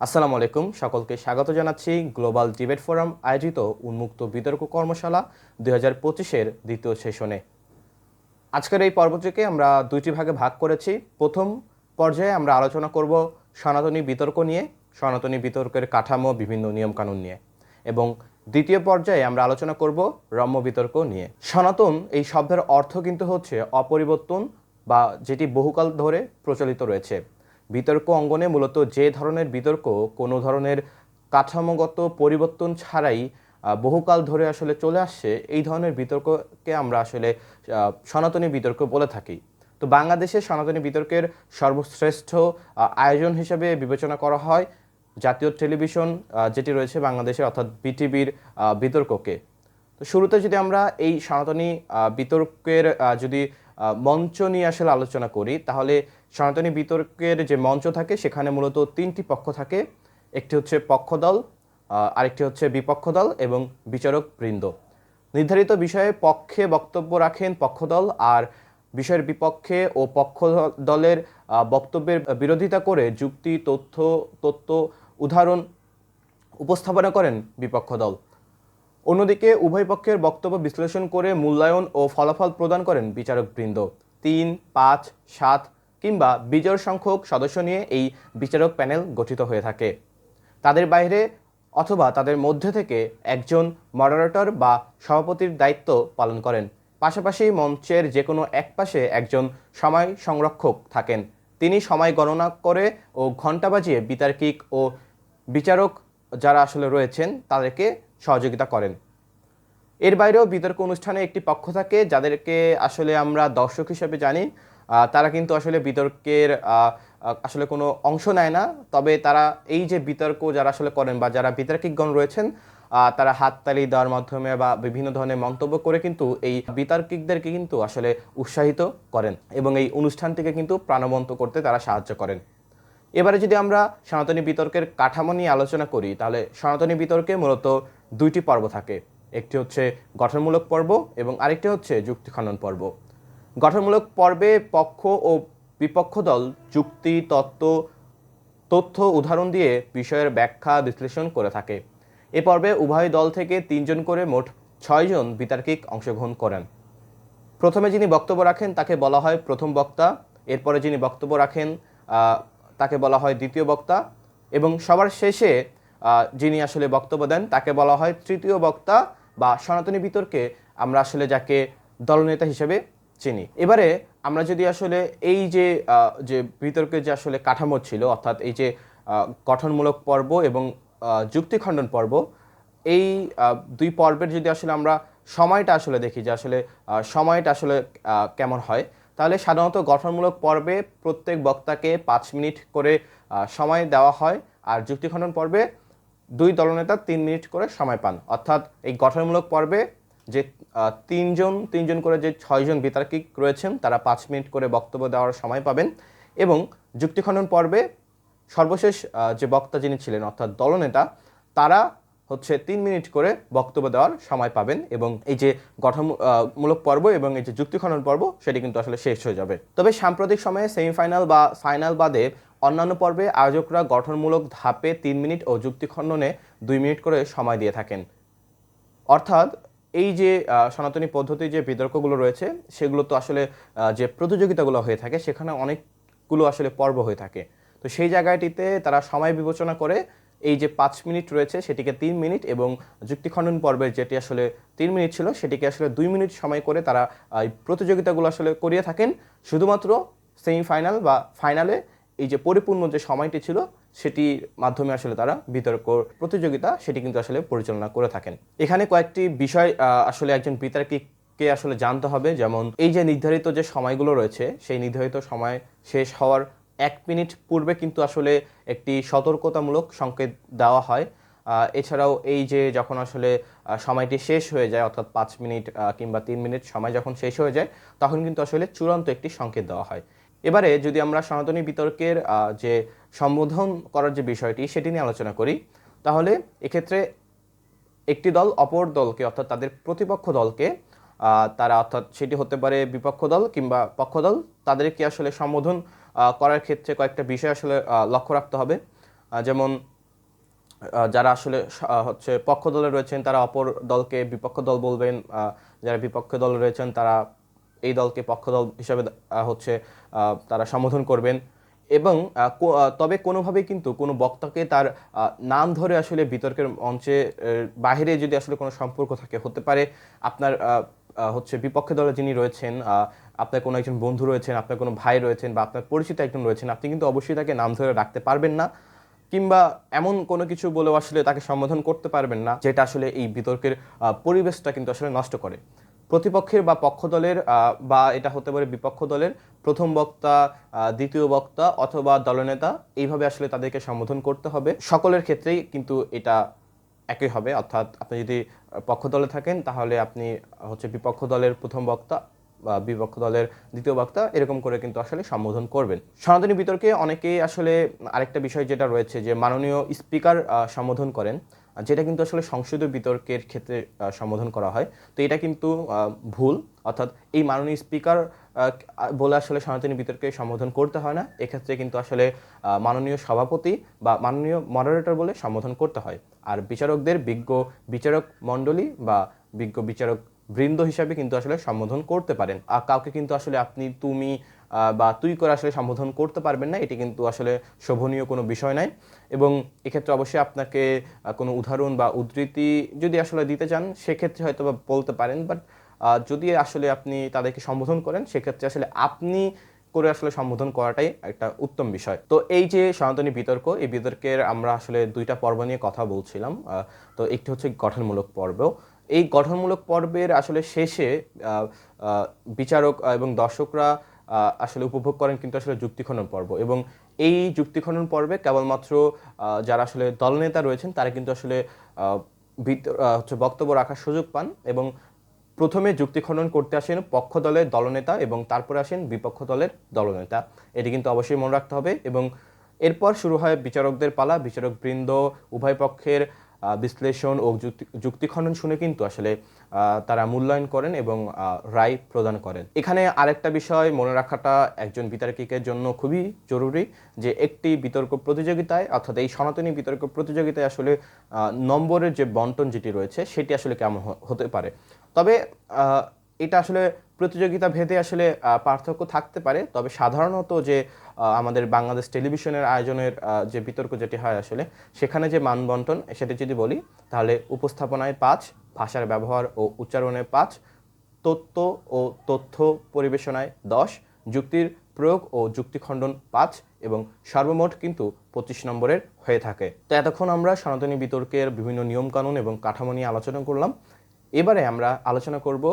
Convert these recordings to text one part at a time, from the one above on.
আসসালামু আলাইকুম, সকলকে স্বাগত জানাচ্ছি গ্লোবাল ডিবেট ফোরাম আয়োজিত উন্মুক্ত বিতর্ক কর্মশালা দুই হাজার পঁচিশের দ্বিতীয় সেশনে। আজকের এই পর্বটিকে আমরা দুইটি ভাগে ভাগ করেছি। প্রথম পর্যায়ে আমরা আলোচনা করব সনাতনী বিতর্ক নিয়ে, সনাতনী বিতর্কের কাঠামো, বিভিন্ন নিয়মকানুন নিয়ে। এবং দ্বিতীয় পর্যায়ে আমরা আলোচনা করব রম্য বিতর্ক নিয়ে। সনাতন এই শব্দের অর্থ কিন্তু হচ্ছে অপরিবর্তন বা যেটি বহুকাল ধরে প্রচলিত রয়েছে। বিতর্ক অঙ্গনে মূলত যে ধরনের বিতর্ক কোনো ধরনের কাঠামোগত পরিবর্তন ছাড়াই বহুকাল ধরে আসলে চলে আসছে, এই ধরনের বিতর্ককে আমরা আসলে সনাতনী বিতর্ক বলে থাকি। তো বাংলাদেশে সনাতনী বিতর্কের সর্বশ্রেষ্ঠ আয়োজন হিসেবে বিবেচনা করা হয় জাতীয় টেলিভিশন যেটি রয়েছে বাংলাদেশে, অর্থাৎ বিটিভির বিতর্ককে। তো শুরুতে যদি আমরা এই সনাতনী বিতর্কের যদি মঞ্চ নিয়ে আসলে আলোচনা করি, তাহলে সনাতনী বিতর্কের যে মঞ্চ থাকে সেখানে মূলত তিনটি পক্ষ থাকে। একটি হচ্ছে পক্ষদল আহ, আরেকটি হচ্ছে বিপক্ষ দল এবং বিচারক বৃন্দ। নির্ধারিত বিষয়ে পক্ষে বক্তব্য রাখেন পক্ষদল আর বিষয়ের বিপক্ষে ও পক্ষ দলের বক্তব্যের বিরোধিতা করে যুক্তি তথ্য তত্ত্ব উদাহরণ উপস্থাপনা করেন বিপক্ষ দল অন্যদিকে উভয় পক্ষের বক্তব্য বিশ্লেষণ করে মূল্যায়ন ও ফলাফল প্রদান করেন বিচারকবৃন্দ তিন পাঁচ সাত কিংবা বিজয় সংখ্যক সদস্য নিয়ে এই বিচারক প্যানেল গঠিত হয়ে থাকে। তাদের বাইরে অথবা তাদের মধ্যে থেকে একজন মডারেটর বা সভাপতির দায়িত্ব পালন করেন। পাশাপাশি মঞ্চের যে কোনো এক পাশে একজন সময় সংরক্ষক থাকেন। তিনি সময় গণনা করে ও ঘণ্টা বাজিয়ে বিতার্কিক ও বিচারক যারা আসলে রয়েছেন, তাদেরকে সহযোগিতা করেন। এর বাইরেও বিতর্ক অনুষ্ঠানে একটি পক্ষ থাকে, যাদেরকে আসলে আমরা দর্শক হিসেবে জানি। তারা কিন্তু আসলে বিতর্কের আসলে কোনো অংশ নেয় না। তবে তারা এই যে বিতর্ক যারা আসলে করেন বা যারা বিতর্কিকগণ রয়েছেন তারা হাততালি দেওয়ার মাধ্যমে বা বিভিন্ন ধরনের মন্তব্য করে কিন্তু এই বিতার্কিকদেরকে কিন্তু আসলে উৎসাহিত করেন এবং এই অনুষ্ঠানটিকে কিন্তু প্রাণবন্ত করতে তারা সাহায্য করেন। এবারে যদি আমরা সনাতনী বিতর্কের কাঠামো নিয়ে আলোচনা করি, তাহলে সনাতনী বিতর্কে মূলত দুইটি পর্ব থাকে। একটি হচ্ছে গঠনমূলক পর্ব এবং আরেকটি হচ্ছে যুক্তি খনন পর্ব। গঠনমূলক পর্বে পক্ষ ও বিপক্ষ দল যুক্তি, তত্ত্ব, তথ্য উদাহরণ দিয়ে বিষয়ের ব্যাখ্যা বিশ্লেষণ করে থাকে। এ পর্বে উভয় দল থেকে তিনজন করে মোট ছয়জন বিতার্কিক অংশগ্রহণ করেন। প্রথমে যিনি বক্তব্য রাখেন, তাকে বলা হয় প্রথম বক্তা। এরপরে যিনি বক্তব্য রাখেন তাকে বলা হয় দ্বিতীয় বক্তা। এবং সবার শেষে যিনি আসলে বক্তব্য দেন, তাকে বলা হয় তৃতীয় বক্তা বা সনাতনী বিতর্কে আমরা আসলে যাকে দলনেতা হিসেবে চিনি। এবারে আমরা যদি আসলে এই যে যে বিতর্কের যে আসলে কাঠামো ছিল, অর্থাৎ এই যে গঠনমূলক পর্ব এবং যুক্তিখণ্ডন পর্ব, এই দুই পর্বের যদি আসলে আমরা সময়টা আসলে দেখি যে আসলে সময়টা আসলে কেমন হয়, তাহলে সাধারণত গঠনমূলক পর্বে প্রত্যেক বক্তাকে পাঁচ মিনিট করে সময় দেওয়া হয় আর যুক্তিখণ্ডন পর্বে দুই দলনেতা তিন মিনিট করে সময় পান। অর্থাৎ এই গঠনমূলক পর্বে যে তিনজন তিনজন করে যে ছয়জন বিতার্কিক রয়েছেন, তারা পাঁচ মিনিট করে বক্তব্য দেওয়ার সময় পাবেন এবং যুক্তিখণ্ডন পর্বে সর্বশেষ যে বক্তা যিনি ছিলেন, অর্থাৎ দলনেতা, তারা হচ্ছে তিন মিনিট করে বক্তব্য দেওয়ার সময় পাবেন এবং এই যে গঠনমূলক পর্ব এবং এই যে যুক্তি যুক্তিখনন পর্ব, সেটি কিন্তু আসলে শেষ হয়ে যাবে। তবে সাম্প্রতিক সময়ে সেমিফাইনাল বা ফাইনাল বাদে অন্যান্য পর্বে আয়োজকরা গঠনমূলক ধাপে তিন মিনিট ও যুক্তিখণ্ডনে দুই মিনিট করে সময় দিয়ে থাকেন। অর্থাৎ এই যে সনাতনী পদ্ধতির যে বিতর্কগুলো রয়েছে, সেগুলো তো আসলে যে প্রতিযোগিতাগুলো হয়ে থাকে, সেখানে অনেকগুলো আসলে পর্ব হয়ে থাকে। তো সেই জায়গাটিতে তারা সময় বিবেচনা করে এই যে পাঁচ মিনিট রয়েছে, সেটিকে তিন মিনিট এবং যুক্তিখণ্ডন পর্বের যেটি আসলে তিন মিনিট ছিল, সেটিকে আসলে দুই মিনিট সময় করে তারা এই প্রতিযোগিতাগুলো আসলে করিয়ে থাকেন। শুধুমাত্র সেমিফাইনাল বা ফাইনালে এই যে পরিপূর্ণ যে সময়টি ছিল সেটির মাধ্যমে আসলে তারা বিতর্ক, প্রতিযোগিতা সেটি কিন্তু আসলে পরিচালনা করে থাকেন। এখানে কয়েকটি বিষয় আসলে একজন বিতার্কিককে আসলে জানতে হবে। যেমন, এই যে নির্ধারিত যে সময়গুলো রয়েছে, সেই নির্ধারিত সময় শেষ হওয়ার এক মিনিট পূর্বে কিন্তু আসলে একটি সতর্কতামূলক সংকেত দেওয়া হয়। এছাড়াও এই যে যখন আসলে সময়টি শেষ হয়ে যায়, অর্থাৎ পাঁচ মিনিট কিংবা তিন মিনিট সময় যখন শেষ হয়ে যায়, তখন কিন্তু আসলে চূড়ান্ত একটি সংকেত দেওয়া হয়। এবারে যদি আমরা সনাতনী বিতর্কের যে সম্বোধন করার যে বিষয়টি সেটি নিয়ে আলোচনা করি। তাহলে এক্ষেত্রে একটি দল অপর দলকে অর্থাৎ তাদের প্রতিপক্ষ দলকে তারা অর্থাৎ সেটি হতে পারে বিপক্ষ দল কিংবা পক্ষ দল, তাদেরকে আসলে সম্বোধন করার ক্ষেত্রে কয়েকটা বিষয় আসলে লক্ষ্য রাখতে হবে। যেমন যারা আসলে হচ্ছে পক্ষ দলে রয়েছেন তারা অপর দলকে বিপক্ষ দল বলবেন যারা বিপক্ষ দল রয়েছেন তারা এই দলকে পক্ষ দল হিসাবে হচ্ছে তারা সম্বোধন করবেন। এবং তবে কোনোভাবেই কিন্তু কোনো বক্তাকে তার নাম ধরে আসলে বিতর্কের মঞ্চে বাইরে যদি আসলে কোনো সম্পর্ক থাকে, হতে পারে আপনার হচ্ছে বিপক্ষ দলে যিনি রয়েছেন আপনার কোনো একজন বন্ধু রয়েছেন, আপনার কোনো ভাই রয়েছেন বা আপনার পরিচিত একজন রয়েছেন, আপনি কিন্তু অবশ্যই তাকে নাম ধরে রাখতে পারবেন না কিংবা এমন কোনো কিছু বলেও আসলে তাকে সম্বোধন করতে পারবেন না, যেটা আসলে এই বিতর্কের পরিবেশটা কিন্তু আসলে নষ্ট করে। প্রতিপক্ষের বা পক্ষ দলের বা এটা হতে পারে বিপক্ষ দলের প্রথম বক্তা দ্বিতীয় বক্তা অথবা দলনেতা এইভাবে আসলে তাদেরকে সম্বোধন করতে হবে। সকলের ক্ষেত্রেই কিন্তু এটা একই হবে। অর্থাৎ আপনি যদি পক্ষ দলে থাকেন, তাহলে আপনি হচ্ছে বিপক্ষ দলের প্রথম বক্তা বা বিপক্ষ দলের দ্বিতীয় বক্তা, এরকম করে কিন্তু আসলে সম্বোধন করবেন। সনাতনী বিতর্কে অনেকেই আসলে আরেকটা বিষয় যেটা রয়েছে যে, মাননীয় স্পিকার সম্বোধন করেন। যেটা কিন্তু আসলে সংসদীয় বিতর্কের ক্ষেত্রে সম্বোধন করা হয়। তো এটা কিন্তু ভুল। অর্থাৎ এই মাননীয় স্পিকার বলে আসলে সনাতনী বিতর্কে সম্বোধন করতে হয় না। এক্ষেত্রে কিন্তু আসলে মাননীয় সভাপতি বা মাননীয় মডারেটর বলে সম্বোধন করতে হয়। আর বিচারকদের বিজ্ঞ বিচারক মণ্ডলী বা বিজ্ঞ বিচারক বৃন্দ হিসাবে কিন্তু আসলে সম্বোধন করতে পারেন। আর কাউকে কিন্তু আসলে আপনি, তুমি বা তুই করে আসলে সম্বোধন করতে পারবেন না, এটি কিন্তু আসলে শোভনীয় কোনো বিষয় নাই এবং এক্ষেত্রে অবশ্যই আপনাকে কোনো উদাহরণ বা উদ্ধৃতি যদি আসলে দিতে চান, সেক্ষেত্রে হয়তো বা বলতে পারেন। বাট যদি আসলে আপনি তাদেরকে সম্বোধন করেন, সেক্ষেত্রে আসলে আপনি করে আসলে সম্বোধন করাটাই একটা উত্তম বিষয়। তো এই যে সনাতনী বিতর্ক, এই বিতর্কের আমরা আসলে দুইটা পর্ব নিয়ে কথা বলছিলাম। তো একটি হচ্ছে গঠনমূলক পর্ব। এই গঠনমূলক পর্বের আসলে শেষে বিচারক এবং দর্শকরা আসলে উপভোগ করেন কিন্তু আসলে যুক্তিখনন পর্ব এবং এই যুক্তিখনন পর্বে কেবলমাত্র যারা আসলে দলনেতা রয়েছেন তারা কিন্তু আসলে হচ্ছে বক্তব্য রাখার সুযোগ পান এবং প্রথমে যুক্তি খনন করতে আসেন পক্ষ দলের দলনেতা এবং তারপরে আসেন বিপক্ষ দলের দলনেতা। এটি কিন্তু অবশ্যই মনে রাখতে হবে এবং এরপর শুরু হয় বিচারকদের পালা বিচারক বৃন্দ উভয় পক্ষের বিশ্লেষণ ও যুক্তি খনন শুনে কিন্তু আসলে তারা মূল্যায়ন করেন এবং রায় প্রদান করেন। এখানে আরেকটা বিষয় মনে রাখাটা একজন বিতার্কিকের জন্য খুবই জরুরি যে একটি বিতর্ক প্রতিযোগিতায়, অর্থাৎ এই সনাতনী বিতর্ক প্রতিযোগিতায় আসলে নম্বরের যে বন্টন যেটি রয়েছে, সেটি আসলে কেমন হতে পারে। তবে এটা আসলে প্রতিযোগিতা ভেদে আসলে পার্থক্য থাকতে পারে। তবে সাধারণত যে আমাদের বাংলাদেশ টেলিভিশনের আয়োজনের যে বিতর্ক যেটি হয় আসলে, সেখানে যে মান বন্টন সেটি যদি বলি, তাহলে উপস্থাপনায় পাঁচ, ভাষার ব্যবহার ও উচ্চারণে পাঁচ তত্ত্ব ও তথ্য পরিবেশনায় দশ, যুক্তির প্রয়োগ ও যুক্তিখণ্ডন পাঁচ এবং সর্বমোট কিন্তু পঁচিশ নম্বরের হয়ে থাকে। তো এতক্ষণ আমরা সনাতনী বিতর্কের বিভিন্ন নিয়মকানুন এবং কাঠামো নিয়ে আলোচনা করলাম। এবারে আমরা আলোচনা করব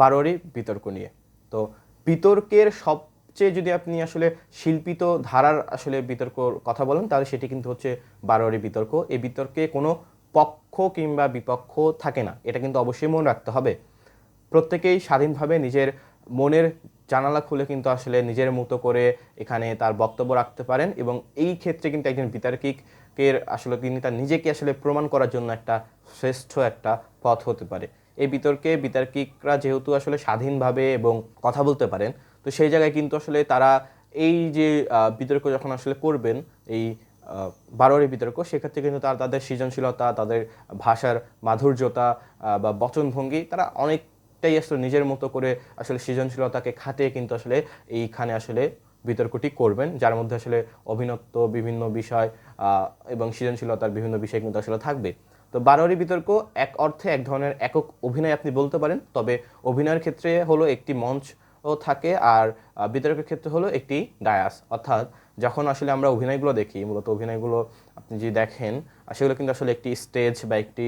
বারোয়ারি বিতর্ক নিয়ে। তো বিতর্কের সবচেয়ে যদি আপনি আসলে শিল্পিত ধারার আসলে বিতর্কর কথা বলেন, তাহলে সেটি কিন্তু হচ্ছে বারোয়ারি বিতর্ক। এই বিতর্কে কোনো পক্ষ কিংবা বিপক্ষ থাকে না। এটা কিন্তু অবশ্যই মনে রাখতে হবে। প্রত্যেকেই স্বাধীনভাবে নিজের মনের জানালা খুলে কিন্তু আসলে নিজের মতো করে এখানে তার বক্তব্য রাখতে পারেন এবং এই ক্ষেত্রে কিন্তু একজন বিতার্কিকের আসলে তিনি তার নিজেকে আসলে প্রমাণ করার জন্য একটা শ্রেষ্ঠ একটা পথ হতে পারে। এই বিতর্কে বিতার্কিকরা যেহেতু আসলে স্বাধীনভাবে এবং কথা বলতে পারেন, তো সেই জায়গায় কিন্তু আসলে তারা এই যে বিতর্ক যখন আসলে করবেন, এই বারোয়ারি বিতর্ক, সেক্ষেত্রে কিন্তু তারা, তাদের সৃজনশীলতা, তাদের ভাষার মাধুর্যতা বা বচনভঙ্গি, তারা অনেকটাই আসলে নিজের মতো করে আসলে সৃজনশীলতাকে খাটিয়ে কিন্তু আসলে এইখানে আসলে বিতর্কটি করবেন, যার মধ্যে আসলে অভিনত্ব, বিভিন্ন বিষয় এবং সৃজনশীলতার বিভিন্ন বিষয় কিন্তু আসলে থাকবে। তো বারোয়ারি বিতর্ক, এক অর্থে এক ধরনের একক অভিনয় আপনি বলতে পারেন। তবে অভিনয়ের ক্ষেত্রে হলো একটি মঞ্চ থাকে আর বিতর্কের ক্ষেত্রে হলো একটি ডায়াস। অর্থাৎ যখন আসলে আমরা অভিনয়গুলো দেখি, মূলত অভিনয়গুলো আপনি যদি দেখেন সেগুলো কিন্তু আসলে একটি স্টেজ বা একটি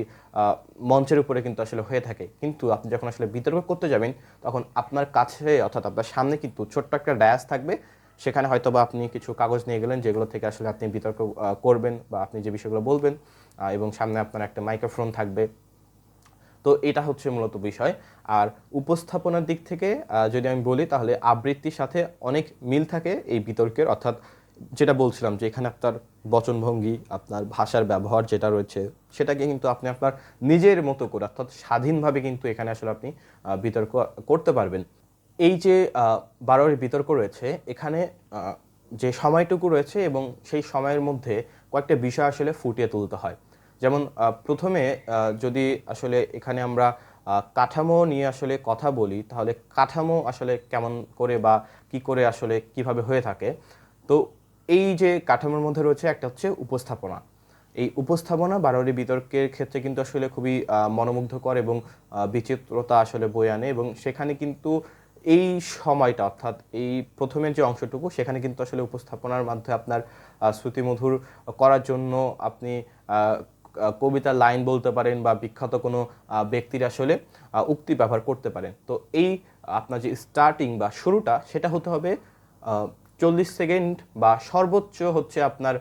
মঞ্চের উপরে কিন্তু আসলে হয়ে থাকে। কিন্তু আপনি যখন আসলে বিতর্ক করতে যাবেন, তখন আপনার কাছে অর্থাৎ আপনার সামনে কিন্তু ছোট্ট একটা ডায়াস থাকবে সেখানে হয়তো বা আপনি কিছু কাগজ নিয়ে গেলেন যেগুলো থেকে আসলে আপনি বিতর্ক করবেন বা আপনি যে বিষয়গুলো বলবেন এবং সামনে আপনার একটা মাইক্রোফোন থাকবে। তো এটা হচ্ছে মূলত বিষয়। আর উপস্থাপনার দিক থেকে যদি আমি বলি তাহলে আবৃত্তির সাথে অনেক মিল থাকে এই বিতর্কের। অর্থাৎ যেটা বলছিলাম যে এখানে আপনার বচনভঙ্গি, আপনার ভাষার ব্যবহার যেটা রয়েছে, সেটাকে কিন্তু আপনি আপনার নিজের মতো করে, অর্থাৎ স্বাধীনভাবে কিন্তু এখানে আসলে আপনি বিতর্ক করতে পারবেন। এই যে বারোয়ারি বিতর্ক রয়েছে, এখানে যে সময়টুকু রয়েছে এবং সেই সময়ের মধ্যে কয়েকটা বিষয় আসলে ফুটিয়ে তুলতে হয়। যেমন প্রথমে যদি আসলে এখানে আমরা কাঠামো নিয়ে আসলে কথা বলি, তাহলে কাঠামো আসলে কেমন করে বা কি করে আসলে কীভাবে হয়ে থাকে? তো এই যে কাঠামোর মধ্যে রয়েছে একটা হচ্ছে উপস্থাপনা। এই উপস্থাপনা বারোয়ারি বিতর্কের ক্ষেত্রে কিন্তু আসলে খুবই মনোমুগ্ধকর এবং বিচিত্রতা আসলে বয়ে আনে এবং সেখানে কিন্তু এই সময়টা, অর্থাৎ এই প্রথমের যে অংশটুকু, সেখানে কিন্তু আসলে উপস্থাপনার মাধ্যমে আপনার শ্রুতিমধুর করার জন্য আপনি কবিতার লাইন বলতে পারেন বা বিখ্যাত কোনো ব্যক্তির আসলে উক্তি ব্যবহার করতে পারেন। তো এই আপনার যে স্টার্টিং বা শুরুটা, সেটা হতে হবে চল্লিশ সেকেন্ড বা সর্বোচ্চ হচ্ছে আপনার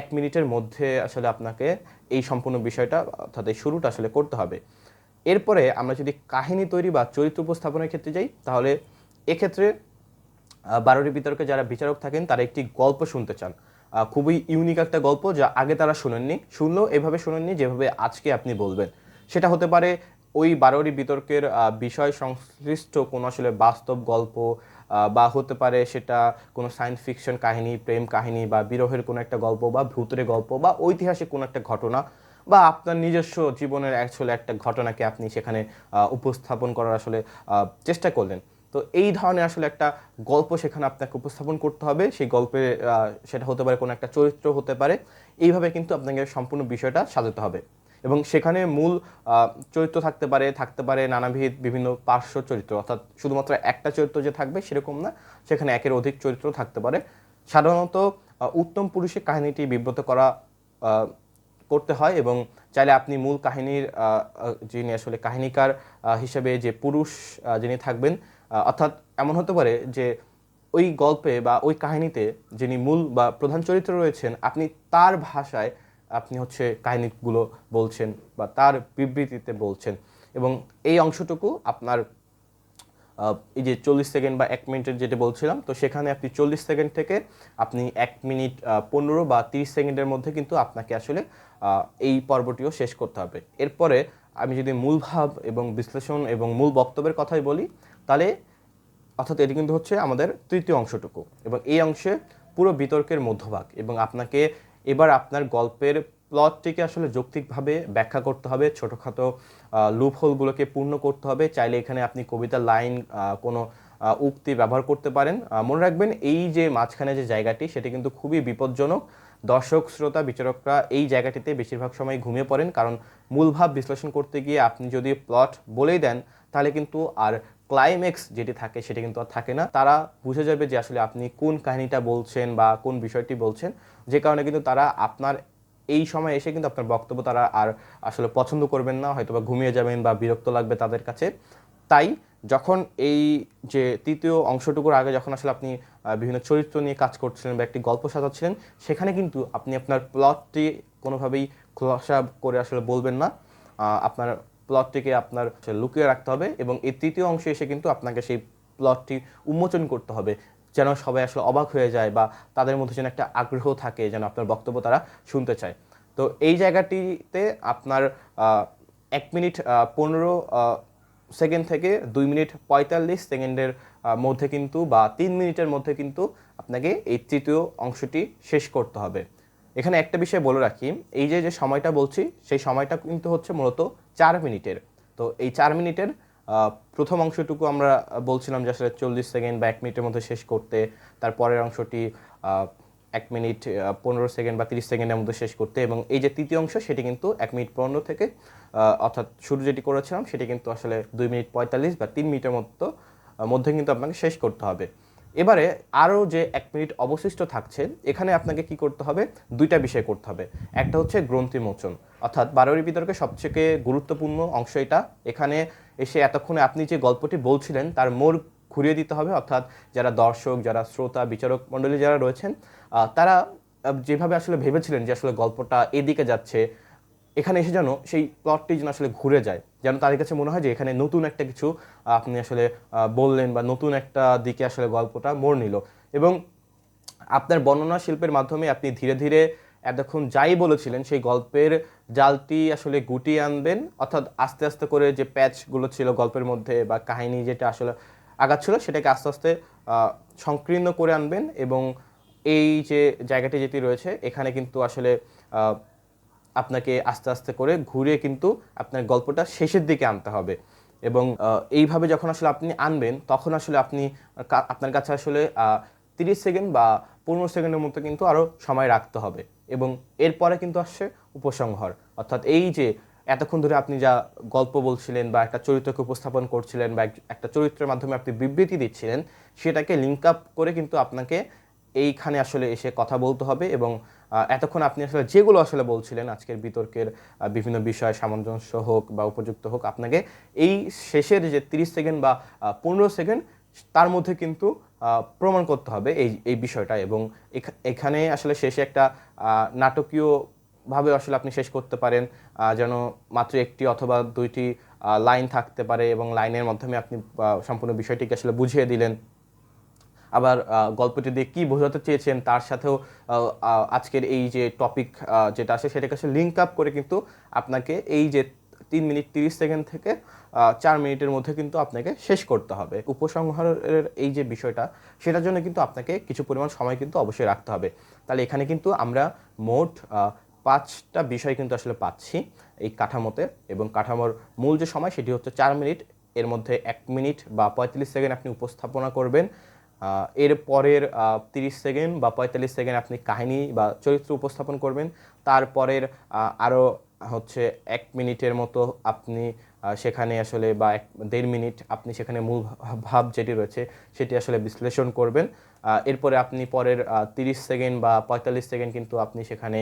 এক মিনিটের মধ্যে আসলে আপনাকে এই সম্পূর্ণ বিষয়টা, অর্থাৎ এই শুরুটা আসলে করতে হবে। এরপরে আমরা যদি কাহিনী তৈরি বা চরিত্র উপস্থাপনের ক্ষেত্রে যাই, তাহলে এক্ষেত্রে বারোটি বিতর্কে যারা বিচারক থাকেন, তারা একটি গল্প শুনতে চান। খুবই ইউনিক একটা গল্প যা আগে তারা শুনেননি শুনলেও এভাবে শুনেননি যেভাবে আজকে আপনি বলবেন। সেটা হতে পারে ওই বারোটি বিতর্কের বিষয় সংশ্লিষ্ট কোনো আসলে বাস্তব গল্প বা হতে পারে সেটা কোনো সায়েন্স ফিকশন কাহিনী, প্রেম কাহিনী বা বিরহের কোনো একটা গল্প বা ভূতের গল্প বা ঐতিহাসিক কোনো একটা ঘটনা। বা আপনার নিজস্ব জীবনের আসলে একটা ঘটনাকে আপনি সেখানে উপস্থাপন করার আসলে চেষ্টা করলেন। তো এই ধরনের আসলে একটা গল্প সেখানে আপনাকে উপস্থাপন করতে হবে। সেই গল্পে সেটা হতে পারে কোনো একটা চরিত্র হতে পারে। এইভাবে কিন্তু আপনাকে সম্পূর্ণ বিষয়টা সাজাতে হবে। এবং সেখানে মূল চরিত্র থাকতে পারে থাকতে পারে নানাবিধ বিভিন্ন পার্শ্ব চরিত্র। অর্থাৎ শুধুমাত্র একটা চরিত্র যে থাকবে সেরকম না, সেখানে একের অধিক চরিত্র থাকতে পারে। সাধারণত উত্তম পুরুষের কাহিনীটি বিব্রত করা করতে হয় এবং চাইলে আপনি মূল কাহিনীর যিনি আসলে কাহিনীকার হিসেবে যে পুরুষ যিনি থাকবেন অর্থাৎ এমন হতে পারে যে ওই গল্পে বা ওই কাহিনীতে যিনি মূল বা প্রধান চরিত্র রয়েছেন, আপনি তার ভাষায় আপনি হচ্ছে কাহিনীগুলো বলছেন বা তার বিবৃতিতে বলছেন এবং এই অংশটুকু আপনার এই যে চল্লিশ সেকেন্ড বা এক মিনিটের যেটা বলছিলাম, তো সেখানে আপনি চল্লিশ সেকেন্ড থেকে আপনি এক মিনিট পনেরো বা তিরিশ সেকেন্ডের মধ্যে কিন্তু আপনাকে আসলে এই পর্বটিও শেষ করতে হবে। এরপরে আমি যদি মূল ভাব এবং বিশ্লেষণ এবং মূল বক্তব্যের কথাই বলি, তাহলে অর্থাৎ এটি কিন্তু হচ্ছে আমাদের তৃতীয় অংশটুকু এবং এই অংশে পুরো বিতর্কের মধ্যভাগ এবং আপনাকে এবার আপনার গল্পের প্লটটিকে আসলে যৌক্তিকভাবে ব্যাখ্যা করতে হবে, ছোটোখাটো লুপ হোলগুলোকে পূর্ণ করতে হবে। চাইলে এখানে আপনি কবিতার লাইন কোনো উক্তি ব্যবহার করতে পারেন। মনে রাখবেন এই যে মাঝখানে যে জায়গাটি, সেটি কিন্তু খুবই বিপজ্জনক। দর্শক, শ্রোতা, বিচারকরা এই জায়গাটিতে বেশিরভাগ সময় ঘুমিয়ে পড়েন। কারণ মূলভাব বিশ্লেষণ করতে গিয়ে আপনি যদি প্লট বলেই দেন, তাহলে কিন্তু আর ক্লাইম্যাক্স যেটি থাকে, সেটি কিন্তু আর থাকে না। তারা বুঝে যাবে যে আসলে আপনি কোন কাহিনীটা বলছেন বা কোন বিষয়টি বলছেন। যে কারণে কিন্তু তারা আপনার এই সময় এসে কিন্তু আপনার বক্তব্য তারা আর আসলে পছন্দ করবেন না হয়তো বা ঘুমিয়ে যাবেন বা বিরক্ত লাগবে তাদের কাছে। তাই যখন এই যে তৃতীয় অংশটুকুর আগে যখন আসলে আপনি বিভিন্ন চরিত্র নিয়ে কাজ করছিলেন বা একটি গল্প সাজাচ্ছিলেন, সেখানে কিন্তু আপনি আপনার প্লটটি কোনোভাবেই খোলাসা করে আসলে বলবেন না। আপনার প্লটটিকে আপনার লুকিয়ে রাখতে হবে এবং এই তৃতীয় অংশে এসে কিন্তু আপনাকে সেই প্লটটি উন্মোচন করতে হবে। যেন সবাই আসলে অবাক হয়ে যায় বা তাদের মধ্যে যেন একটা আগ্রহ থাকে যেন আপনার বক্তব্য তারা শুনতে চায়। তো এই জায়গাটিতে আপনার এক মিনিট পনেরো সেকেন্ড থেকে দুই মিনিট পঁয়তাল্লিশ সেকেন্ডের মধ্যে কিন্তু বা তিন মিনিটের মধ্যে কিন্তু আপনাকে এই তৃতীয় অংশটি শেষ করতে হবে। এখানে একটা বিষয় বলে রাখি, এই যে যে সময়টা বলছি, সেই সময়টা কিন্তু হচ্ছে মূলত চার মিনিটের। তো এই চার মিনিটের প্রথম অংশটুকু আমরা বলছিলাম যে আসলে চল্লিশ সেকেন্ড বা এক মিনিটের মধ্যে শেষ করতে তারপরের অংশটি এক মিনিট পনেরো সেকেন্ড বা তিরিশ সেকেন্ডের মধ্যে শেষ করতে এবং এই যে তৃতীয় অংশ সেটি কিন্তু এক মিনিট পনেরো থেকে অর্থাৎ শুরু যেটি করেছিলাম সেটি কিন্তু আসলে দুই মিনিট পঁয়তাল্লিশ বা তিন মিনিটের মতো মধ্যে কিন্তু আপনাকে শেষ করতে হবে। এবারে আরও যে এক মিনিট অবশিষ্ট থাকছে, এখানে আপনাকে কি করতে হবে? দুইটা বিষয় করতে হবে। একটা হচ্ছে গ্রন্থি মোচন অর্থাৎ বারোরি বিতর্কে সবথেকে গুরুত্বপূর্ণ অংশ এটা। এখানে এসে এতক্ষণে আপনি যে গল্পটি বলছিলেন, তার মোড় ঘুরিয়ে দিতে হবে। অর্থাৎ যারা দর্শক, যারা শ্রোতা, বিচারক মণ্ডলী যারা রয়েছেন তারা যেভাবে আসলে ভেবেছিলেন যে আসলে গল্পটা এদিকে যাচ্ছে এখানে এসে যেন সেই প্লটটি যেন আসলে ঘুরে যায়। যেন তাদের কাছে মনে হয় যে এখানে নতুন একটা কিছু আপনি আসলে বললেন বা নতুন একটা দিকে আসলে গল্পটা মোড় নিল। এবং আপনার বর্ণনা শিল্পের মাধ্যমে আপনি ধীরে ধীরে এতক্ষণ যাই বলেছিলেন, সেই গল্পের জালটি আসলে গুটিয়ে আনবেন। অর্থাৎ আস্তে আস্তে করে যে প্যাচগুলো ছিল গল্পের মধ্যে বা কাহিনী যেটা আসলে আগাচ্ছিল, সেটাকে আস্তে আস্তে সংকীর্ণ করে আনবেন। এবং এই যে জায়গাটি যেটি রয়েছে, এখানে কিন্তু আসলে আপনাকে আস্তে আস্তে করে ঘুরিয়ে কিন্তু আপনার গল্পটা শেষের দিকে আনতে হবে। এবং এইভাবে যখন আসলে আপনি আনবেন, তখন আসলে আপনি আপনার কাছে আসলে তিরিশ সেকেন্ড বা পনেরো সেকেন্ডের মতো কিন্তু আরও সময় রাখতে হবে। এবং এরপরে কিন্তু আসছে উপসংহার। অর্থাৎ এই যে এতক্ষণ ধরে আপনি যা গল্প বলছিলেন বা একটা চরিত্রকে উপস্থাপন করছিলেন বা এক- একটা চরিত্রের মাধ্যমে আপনি বিবৃতি দিচ্ছিলেন, সেটাকে লিঙ্ক আপ করে কিন্তু আপনাকে এইখানে আসলে এসে কথা বলতে হবে এবং এতক্ষণ আপনি আসলে যেগুলো আসলে বলছিলেন, আজকের বিতর্কের বিভিন্ন বিষয়, সামঞ্জস্য হোক বা উপযুক্ত হোক, আপনাকে এই শেষের যে তিরিশ সেকেন্ড বা পনেরো সেকেন্ড, তার মধ্যে কিন্তু প্রমাণ করতে হবে এই এই বিষয়টা এবং এখা- এখানে আসলে শেষে একটা নাটকীয় ভাবে আসলে আপনি শেষ করতে পারেন যেন মাত্র একটি অথবা দুইটি লাইন থাকতে পারে এবং লাইনের মাধ্যমে আপনি সম্পূর্ণ বিষয়টিকে আসলে বুঝিয়ে দিলেন। আবার গল্পটি দিয়ে কী বোঝাতে চেয়েছেন তার সাথেও আজকের এই যে টপিক যেটা আছে সেটাকে আসলে লিঙ্ক আপ করে কিন্তু আপনাকে এই যে তিন মিনিট তিরিশ সেকেন্ড থেকে চার মিনিটের মধ্যে কিন্তু আপনাকে শেষ করতে হবে। উপসংহারের এই যে বিষয়টা, সেটার জন্য কিন্তু আপনাকে কিছু পরিমাণ সময় কিন্তু অবশ্যই রাখতে হবে। তাহলে এখানে কিন্তু আমরা মোট পাঁচটা বিষয় কিন্তু আসলে পাচ্ছি এই কাঠামোতে এবং কাঠামোর মূল যে সময় সেটি হচ্ছে চার মিনিট। এর মধ্যে এক মিনিট বা পঁয়তাল্লিশ সেকেন্ড আপনি উপস্থাপনা করবেন। এর পরের তিরিশ সেকেন্ড বা পঁয়তাল্লিশ সেকেন্ড আপনি কাহিনী বা চরিত্র উপস্থাপন করবেন। তারপরের আরও হচ্ছে এক মিনিটের মতো আপনি সেখানে আসলে বা এক, দেড় মিনিট আপনি সেখানে মূল ভাব যেটি রয়েছে সেটি আসলে বিশ্লেষণ করবেন। এরপরে আপনি পরের তিরিশ সেকেন্ড বা পঁয়তাল্লিশ সেকেন্ড কিন্তু আপনি সেখানে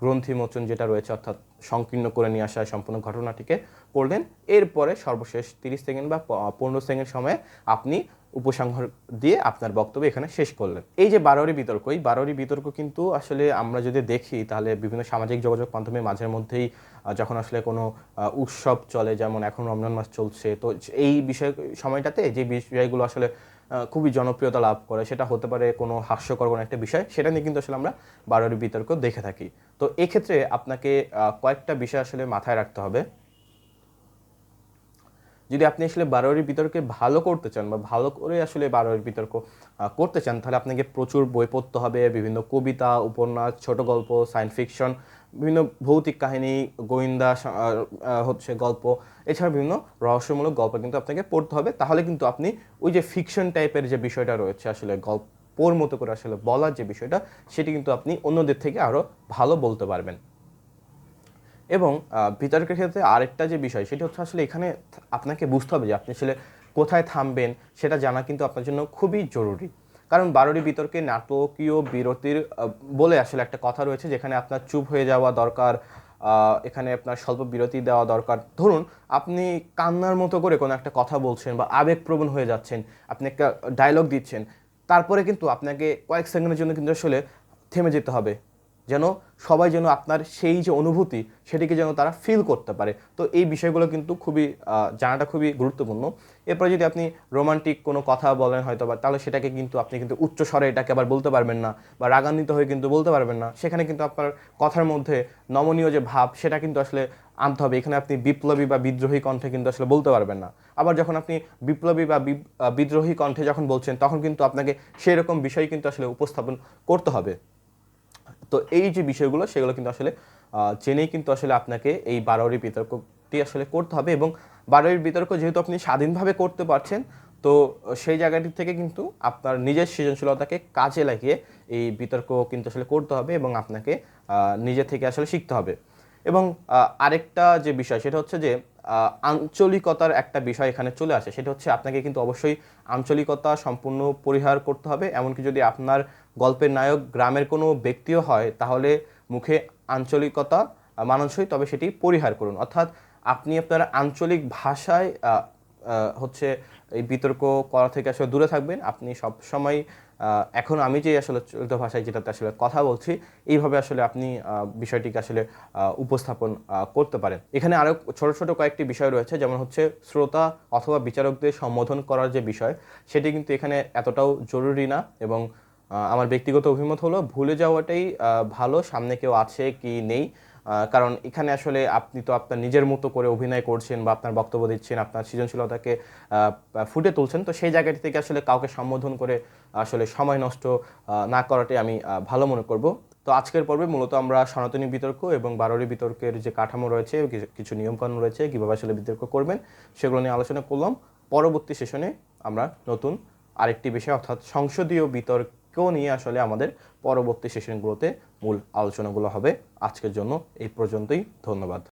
গ্রন্থিমোচন যেটা রয়েছে অর্থাৎ সংকীর্ণ করে নিয়ে আসা সম্পূর্ণ ঘটনাটিকে করলেন। এরপরে সর্বশেষ তিরিশ সেকেন্ড বা পনেরো সেকেন্ড সময়ে আপনি উপসংহার দিয়ে আপনার বক্তব্য এখানে শেষ করলেন। এই যে বারোরি বিতর্ক, এই বারোরি বিতর্ক কিন্তু আসলে আমরা যদি দেখি, তাহলে বিভিন্ন সামাজিক যোগাযোগ মাধ্যমে মাঝের মধ্যেই যখন আসলে কোনো উৎসব চলে, যেমন এখন রমজান মাস চলছে, তো এই বিষয়, সময়টাতে যে বিষয়গুলো আসলে খুবই জনপ্রিয়তা লাভ করে, সেটা হতে পারে কোনো হাস্যকর কোনো একটা বিষয়, সেটা নিয়ে কিন্তু আসলে আমরা বারোরি বিতর্ক দেখে থাকি। তো এক্ষেত্রে আপনাকে কয়েকটা বিষয় আসলে মাথায় রাখতে হবে। যদি আপনি আসলে বারোয়ারি বিতর্কে ভালো করতে চান বা ভালো করে আসলে বারোয়ারি বিতর্ক করতে চান, তাহলে আপনাকে প্রচুর বই পড়তে হবে, বিভিন্ন কবিতা, উপন্যাস, ছোট গল্প সায়েন্স ফিকশন বিভিন্ন ভৌতিক কাহিনী, গোয়েন্দা হচ্ছে গল্প, এছাড়া বিভিন্ন রহস্যমূলক গল্প কিন্তু আপনাকে পড়তে হবে। তাহলে কিন্তু আপনি ওই যে ফিকশন টাইপের যে বিষয়টা রয়েছে আসলে গল্প গল্পর মতো করে আসলে বলার যে বিষয়টা, সেটি কিন্তু আপনি অন্যদের থেকে আরও ভালো বলতে পারবেন। এবং বিতর্কের ক্ষেত্রে আরেকটা যে বিষয়, সেটা হচ্ছে আসলে এখানে আপনাকে বুঝতে হবে যে আপনি আসলে কোথায় থামবেন, সেটা জানা কিন্তু আপনার জন্য খুবই জরুরি। কারণ বারোটি বিতর্কে নাটকীয় বিরতির বলে আসলে একটা কথা রয়েছে, যেখানে আপনার চুপ হয়ে যাওয়া দরকার এখানে আপনার স্বল্প বিরতি দেওয়া দরকার। ধরুন, আপনি কান্নার মতো করে কোনো একটা কথা বলছেন বা আবেগপ্রবণ হয়ে যাচ্ছেন, আপনি একটা ডায়লগ দিচ্ছেন, তারপরে কিন্তু আপনাকে কয়েক সেকেন্ডের জন্য কিন্তু আসলে থেমে যেতে হবে। যেন সবাই যেন আপনার সেই যে অনুভূতি, সেটিকে যেন তারা ফিল করতে পারে। তো এই বিষয়গুলো কিন্তু খুবই জানাটা খুবই গুরুত্বপূর্ণ। এরপরে যদি আপনি রোমান্টিক কোনো কথা বলেন হয়তো বা, তাহলে সেটাকে কিন্তু আপনি কিন্তু উচ্চ স্বরে এটাকে আবার বলতে পারবেন না বা রাগান্বিত হয়ে কিন্তু বলতে পারবেন না। সেখানে কিন্তু আপনার কথার মধ্যে নমনীয় যে ভাব, সেটা কিন্তু আসলে আনতে হবে। এখানে আপনি বিপ্লবী বা বিদ্রোহী কণ্ঠে কিন্তু আসলে বলতে পারবেন না। আবার যখন আপনি বিপ্লবী বা বিদ্রোহী কণ্ঠে যখন বলছেন, তখন কিন্তু আপনাকে সেই রকম বিষয় কিন্তু আসলে উপস্থাপন করতে হবে। তো এই যে বিষয়গুলো, সেগুলো কিন্তু আসলে জেনেই কিন্তু আসলে আপনাকে এই বারোয়ারি বিতর্কটি আসলে করতে হবে এবং বারোয়ারি বিতর্ক যেহেতু আপনি স্বাধীনভাবে করতে পারছেন, তো সেই জায়গাটি থেকে কিন্তু আপনার নিজের সৃজনশীলতাকে কাজে লাগিয়ে এই বিতর্ক কিন্তু আসলে করতে হবে এবং আপনাকে নিজে থেকে আসলে শিখতে হবে। এবং আরেকটা যে বিষয়, সেটা হচ্ছে যে আঞ্চলিকতার একটা বিষয় এখানে চলে আসে, সেটা হচ্ছে আপনাকে কিন্তু অবশ্যই আঞ্চলিকতা সম্পূর্ণ পরিহার করতে হবে। এমনকি যদি আপনার গল্পের নায়ক গ্রামের কোনো ব্যক্তিও হয়, তাহলে মুখে আঞ্চলিকতা মানানসই, তবে সেটি পরিহার করুন। অর্থাৎ আপনি আপনার আঞ্চলিক ভাষায় হচ্ছে এই বিতর্ক করা থেকে আসলে দূরে থাকবেন। আপনি সব সময় এখন আমি যে আসলে চলিত ভাষায় যেটাতে আসলে কথা বলছি, এইভাবে আসলে আপনি বিষয়টিকে আসলে উপস্থাপন করতে পারেন। এখানে আরও ছোট ছোট কয়েকটি বিষয় রয়েছে, যেমন হচ্ছে শ্রোতা অথবা বিচারকদের সম্বোধন করার যে বিষয়, সেটি কিন্তু এখানে এতটাও জরুরি না এবং আমার ব্যক্তিগত অভিমত হলো ভুলে যাওয়াটাই ভালো, সামনে কেউ আছে কি নেই। কারণ এখানে আসলে আপনি তো আপনার নিজের মতো করে অভিনয় করছেন বা আপনার বক্তব্য দিচ্ছেন, আপনার সৃজনশীলতাকে ফুটে তুলছেন। তো সেই জায়গাটি থেকে আসলে কাউকে সম্বোধন করে আসলে সময় নষ্ট না করাটাই আমি ভালো মনে করব। তো আজকের পর্বে মূলত আমরা সনাতনী বিতর্ক এবং বারোরি বিতর্কের যে কাঠামো রয়েছে কিছু- নিয়মকানুন রয়েছে, কীভাবে আসলে বিতর্ক করবেন, সেগুলো নিয়ে আলোচনা করলাম। পরবর্তী সেশনে আমরা নতুন আরেকটি বিষয়, অর্থাৎ সংসদীয় বিতর্ক নিয়ে আসলে আমাদের পরবর্তী সেশনগুলোতে মূল আলোচনাগুলো হবে। আজকের জন্য এই পর্যন্তই। ধন্যবাদ।